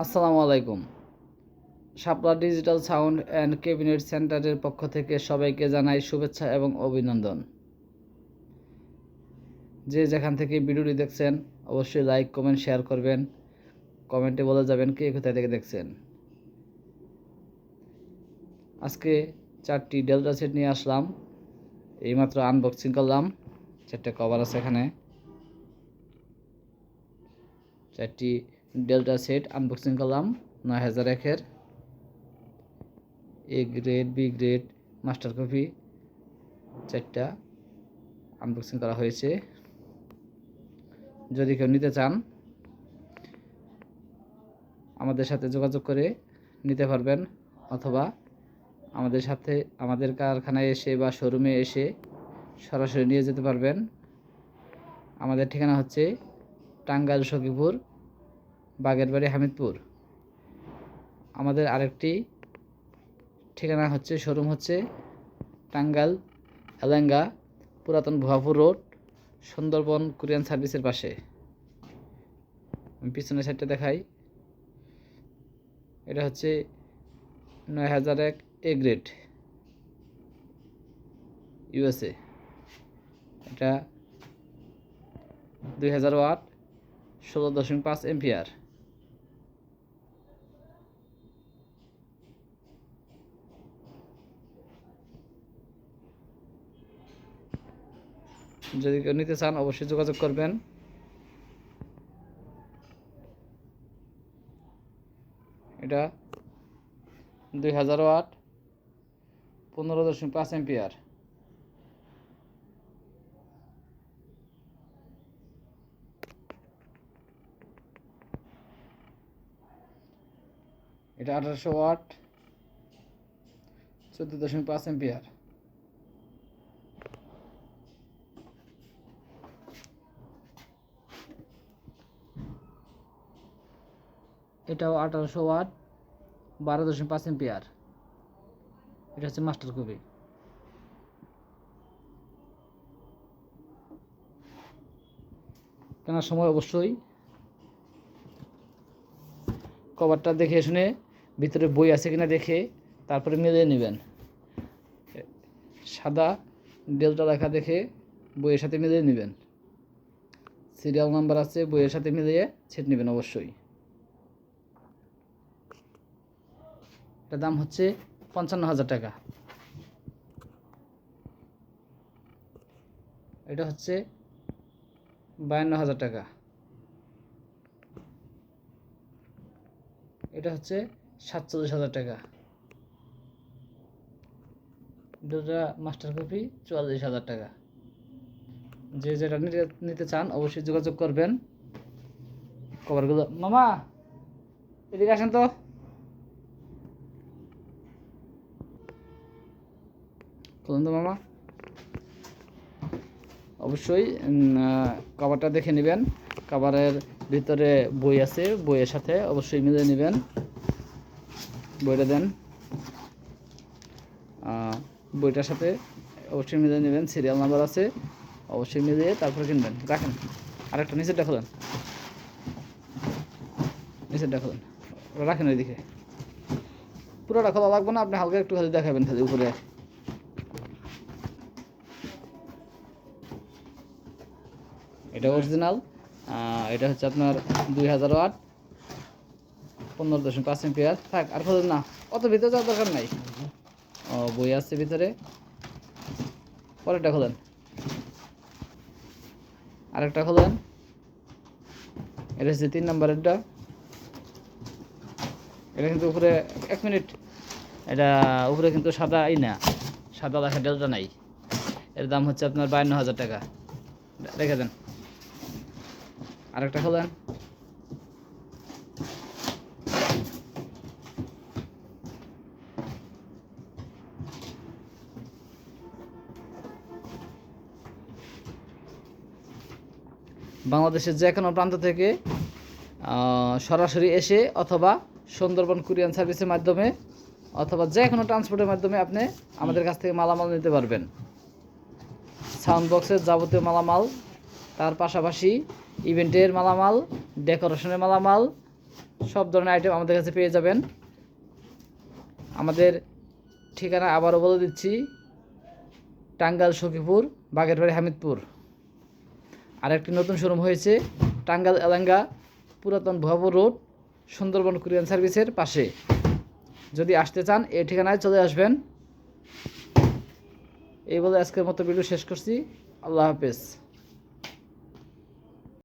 আসসালামু আলাইকুম। Shapla digital sound and cabinet সেন্টারের পক্ষ থেকে সবাইকে জানাই শুভেচ্ছা এবং অভিনন্দন। যে যেখান থেকে ভিডিওটি দেখছেন, অবশ্যই লাইক, কমেন্ট, শেয়ার করবেন। কমেন্টে বলে যাবেন কে কোথায় থেকে দেখছেন। আজকে চারটি ডেল্টা সেট নিয়ে আসলাম। এইমাত্র আনবক্সিং করলাম। চারটে কভার আছে এখানে। চারটি ডেল্টা সেট আনবক্সিং করলাম, নয় হাজার একের। A grade B grade master copy চারটা আনবক্সিং করা হয়েছে। যদি কেউ নিতে চান, আমাদের সাথে যোগাযোগ করে নিতে পারবেন, অথবা আমাদের সাথে, আমাদের কারখানায় এসে বা শোরুমে এসে সরাসরি নিয়ে যেতে পারবেন। আমাদের ঠিকানা হচ্ছে টাঙ্গাইল সখীপুর বাগেরবাড়ি হামিদপুর। আমাদের আরেকটি ঠিকানা হচ্ছে, শোরুম হচ্ছে টাঙ্গাইল এলেঙ্গা পুরাতন ভুয়াপুর রোড, সুন্দরবন কোরিয়ান সার্ভিসের পাশে। আমি পিছনের সাইডটা দেখাই। এটা হচ্ছে নয় হাজার এক এ গ্রেড ইউএসএ। এটা দুই হাজার ওয়াট, ষোলো দশমিক পাঁচ এমপিআর। যদি কেউ নিতে চান, অবশ্যই যোগাযোগ করবেন। এটা দুই হাজার ওয়াট পনেরো দশমিক পাঁচ এমপিআর এটা আঠারোশো ওয়াট চোদ্দ দশমিক পাঁচ এমপিআর এটাও আঠারোশো ওয়াট, বারো দশমিক পাঁচ এমপিআর এটা হচ্ছে মাস্টার কপি। কেনার সময় অবশ্যই কভারটা দেখে শুনে ভিতরে বই আছে কিনা দেখে তারপরে মিলিয়ে নেবেন। সাদা ডেলটা লেখা দেখে বইয়ের সাথে মিলিয়ে নেবেন। সিরিয়াল নাম্বার আছে, বইয়ের সাথে মিলিয়ে ছেট নেবেন অবশ্যই। এটার দাম হচ্ছে পঞ্চান্ন হাজার টাকা। এটা হচ্ছে বায়ান্ন হাজার টাকা। এটা হচ্ছে সাতচল্লিশ হাজার টাকা। দুটা মাস্টার কপি চুয়াল্লিশ হাজার টাকা। যে যেটা নিতে চান অবশ্যই যোগাযোগ করবেন। কভারগুলো মামা, এদিকে আসেন তো। খুলুন তো মামা অবশ্যই কভারটা দেখে নেবেন। কভারের ভিতরে বই আছে, বইয়ের সাথে অবশ্যই মিলে নেবেন। বইটা দেন। বইটার সাথে অবশ্যই মিলে নেবেন সিরিয়াল নাম্বার আছে। অবশ্যই মিলিয়ে তারপরে কিনবেন। রাখেন। আরেকটা নিচেরটা খোলেন। নিচেরটা খোলেন। ওটা রাখেন ওইদিকে। পুরোটা খোলা লাগবে না, আপনি হালকা একটু খালি দেখাবেন খালি উপরে। এটা অরিজিনাল এটা হচ্ছে আপনার দুই হাজার ওয়াট পনেরো দশমিক পাঁচ এম্পিয়ার থাক, আর খোলেন না, অত ভিতরে যাওয়ার দরকার নাই। ও, বই আছে ভিতরে। পরেরটা খোলেন আরেকটা খোলেন এটা হচ্ছে তিন নম্বরেরটা। এটা কিন্তু উপরে এক মিনিট। এটা উপরে কিন্তু সাদা এই না, সাদা লেখা ডেলটা নাই। এর দাম হচ্ছে আপনার বায়ান্ন হাজার টাকা। রেখে দেন। আরেকটা খোলেন। বাংলাদেশের যে কোনো প্রান্ত থেকে আহ, সরাসরি এসে অথবা সুন্দরবন কুরিয়ান সার্ভিসের মাধ্যমে অথবা যে কোনো ট্রান্সপোর্টের মাধ্যমে আপনি আমাদের কাছ থেকে মালামাল নিতে পারবেন। সাউন্ড বক্সের যাবতীয় মালামাল তার পাশাপাশি ইভেন্টের মালামাল, ডেকোরেশনের মালামাল, সব ধরনের আইটেম আমাদের কাছে পেয়ে যাবেন। আমাদের ঠিকানা আবারও বলে দিচ্ছি, টাঙ্গাইল সখীপুর, বাগেরবাড়ি, হামিদপুর। আরেকটি নতুন শোরুম হয়েছে, টাঙ্গাইল এলাঙ্গা, পুরাতন ভুয়াপুর রোড, সুন্দরবন কুরিয়ান সার্ভিসের পাশে। যদি আসতে চান এই ঠিকানায় চলে আসবেন। এই বলে আজকের মতো ভিডিও শেষ করছি। আল্লাহ হাফেজ।